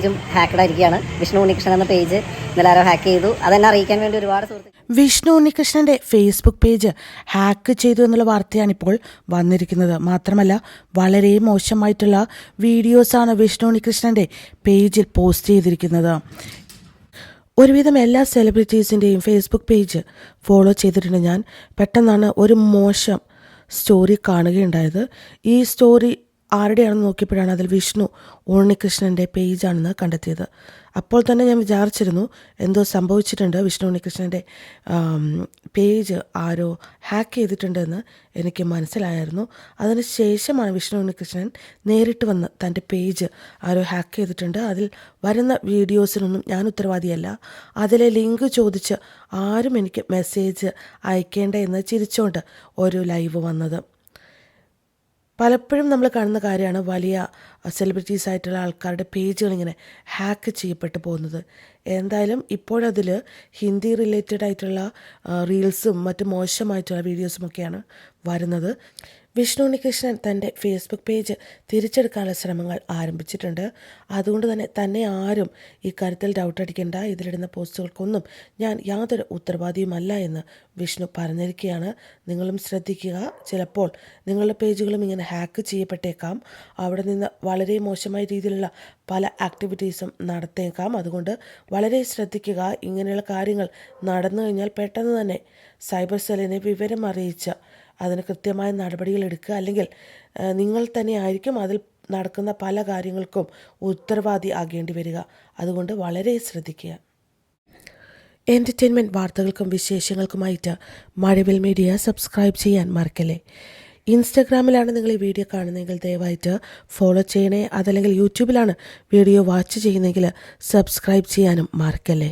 പേജും ഹാക്കഡ് ആയിരിക്കുകയാണ്. വിഷ്ണു ഉണ്ണികൃഷ്ണൻ എന്ന പേജ് ഇന്നലെ ഹാക്ക് ചെയ്തു. അതെന്നെ അറിയിക്കാൻ വേണ്ടി ഒരുപാട് സുഹൃത്തുക്കൾ വിഷ്ണു ഉണ്ണികൃഷ്ണന്റെ ഫേസ്ബുക്ക് പേജ് ഹാക്ക് ചെയ്തു എന്നുള്ള വാർത്തയാണ് ഇപ്പോൾ വന്നിരിക്കുന്നത്. മാത്രമല്ല വളരെ മോശമായിട്ടുള്ള വീഡിയോസാണ് വിഷ്ണു ഉണ്ണികൃഷ്ണന്റെ പേജിൽ പോസ്റ്റ് ചെയ്തിരിക്കുന്നത്. ഒരുവിധം എല്ലാ സെലിബ്രിറ്റീസിന്റെയും ഫേസ്ബുക്ക് പേജ് ഫോളോ ചെയ്തിട്ടുണ്ട് ഞാൻ. പെട്ടെന്നാണ് ഒരു മോശം സ്റ്റോറി കാണുകയുണ്ടായത്. ഈ സ്റ്റോറി ആരുടെയാണെന്ന് നോക്കിയപ്പോഴാണ് അതിൽ വിഷ്ണു ഉണ്ണികൃഷ്ണന്റെ പേജാണെന്ന് കണ്ടെത്തിയത്. അപ്പോൾ തന്നെ ഞാൻ വിചാരിച്ചിരുന്നു എന്തോ സംഭവിച്ചിട്ടുണ്ട് വിഷ്ണു ഉണ്ണികൃഷ്ണന്റെ പേജ് ആരോ ഹാക്ക് ചെയ്തിട്ടുണ്ടെന്ന് എനിക്ക് മനസ്സിലായിരുന്നു. അതിനുശേഷമാണ് വിഷ്ണു ഉണ്ണികൃഷ്ണൻ നേരിട്ട് വന്ന് തന്റെ പേജ് ആരോ ഹാക്ക് ചെയ്തിട്ടുണ്ട്. അതിൽ വരുന്ന വീഡിയോസിനൊന്നും ഞാൻ ഉത്തരവാദിയല്ല. അതിലെ ലിങ്ക് ചോദിച്ച് ആരും എനിക്ക് മെസ്സേജ് അയക്കേണ്ട എന്ന് ചിരിച്ചുകൊണ്ട് ഒരു ലൈവ് വന്നത്. പലപ്പോഴും നമ്മൾ കാണുന്ന കാര്യമാണ് വലിയ സെലിബ്രിറ്റീസ് ആയിട്ടുള്ള ആൾക്കാരുടെ പേജുകൾ ഇങ്ങനെ ഹാക്ക് ചെയ്യപ്പെട്ടു പോകുന്നത്. എന്തായാലും ഇപ്പോഴതിൽ ഹിന്ദി റിലേറ്റഡ് ആയിട്ടുള്ള റീൽസും മറ്റ് മോശമായിട്ടുള്ള വീഡിയോസും ഒക്കെയാണ് വരുന്നത്. വിഷ്ണു ഉണ്ണികൃഷ്ണൻ തന്റെ ഫേസ്ബുക്ക് പേജ് തിരിച്ചെടുക്കാനുള്ള ശ്രമങ്ങൾ ആരംഭിച്ചിട്ടുണ്ട്. അതുകൊണ്ട് തന്നെ തന്നെ ആരും ഈ കാര്യത്തിൽ ഡൗട്ട് അടിക്കേണ്ട. ഇതിലിടുന്ന പോസ്റ്റുകൾക്കൊന്നും ഞാൻ യാതൊരു ഉത്തരവാദിയുമല്ല എന്ന് വിഷ്ണു പറഞ്ഞിരിക്കുകയാണ്. നിങ്ങളും ശ്രദ്ധിക്കുക. ചിലപ്പോൾ നിങ്ങളുടെ പേജുകളും ഇങ്ങനെ ഹാക്ക് ചെയ്യപ്പെട്ടേക്കാം. അവിടെ നിന്ന് വളരെ മോശമായ രീതിയിലുള്ള പല ആക്ടിവിറ്റീസും നടത്തേക്കാം. അതുകൊണ്ട് വളരെ ശ്രദ്ധിക്കുക. ഇങ്ങനെയുള്ള കാര്യങ്ങൾ നടന്നു കഴിഞ്ഞാൽ പെട്ടെന്ന് തന്നെ സൈബർ സെല്ലിനെ വിവരം അറിയിച്ച് അതിന് കൃത്യമായ നടപടികൾ എടുക്കുക. അല്ലെങ്കിൽ നിങ്ങൾ തന്നെ ആയിരിക്കും അതിൽ നടക്കുന്ന പല കാര്യങ്ങൾക്കും ഉത്തരവാദി ആകേണ്ടി വരിക. അതുകൊണ്ട് വളരെ ശ്രദ്ധിക്കുക. എന്റർടൈൻമെന്റ് വാർത്തകൾക്കും വിശേഷങ്ങൾക്കുമായിട്ട് മഴവിൽ മീഡിയ സബ്സ്ക്രൈബ് ചെയ്യാൻ മറക്കല്ലേ? ഇൻസ്റ്റഗ്രാമിലാണ് നിങ്ങൾ ഈ വീഡിയോ കാണുന്നതെങ്കിൽ ദയവായിട്ട് ഫോളോ ചെയ്യണേ. അതല്ലെങ്കിൽ യൂട്യൂബിലാണ് വീഡിയോ വാച്ച് ചെയ്യുന്നതെങ്കിൽ സബ്സ്ക്രൈബ് ചെയ്യാനും മറക്കല്ലേ?